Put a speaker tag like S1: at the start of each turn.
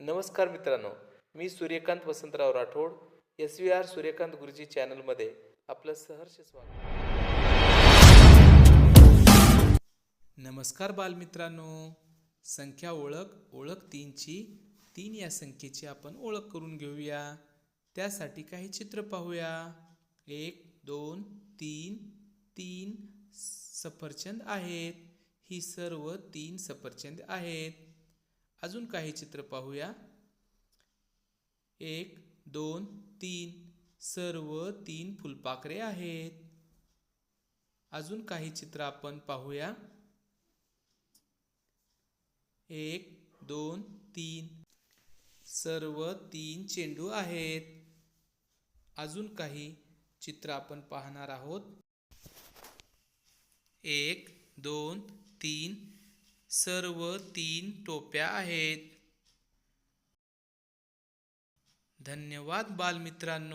S1: नमस्कार मित्रांनो मी Suryakant Vasantrao Rathod S V R Suryakant Guruji चॅनलमध्ये आपलं सहर्ष स्वागत. नमस्कार बालमित्रांनो संख्या ओळख ओळख तीनची तीन या संख्येची आपण ओळख करून घेऊया. त्यासाठी काही चित्र पाहूया. एक दोन तीन तीन सफरचंद आहेत. ही सर्व तीन सफरचंद आहेत. अजून काही चित्र पाहूया. एक दोन तीन. सर्व तीन फुलपाखरे आहेत. अजून काही चित्र आपण पाहूया. एक दोन तीन. सर्व तीन चेंडू आहेत. अजून काही चित्र आपण पाहणार आहोत. एक दोन तीन. सर्व तीन टोप्या आहेत. धन्यवाद बालमित्रांनो.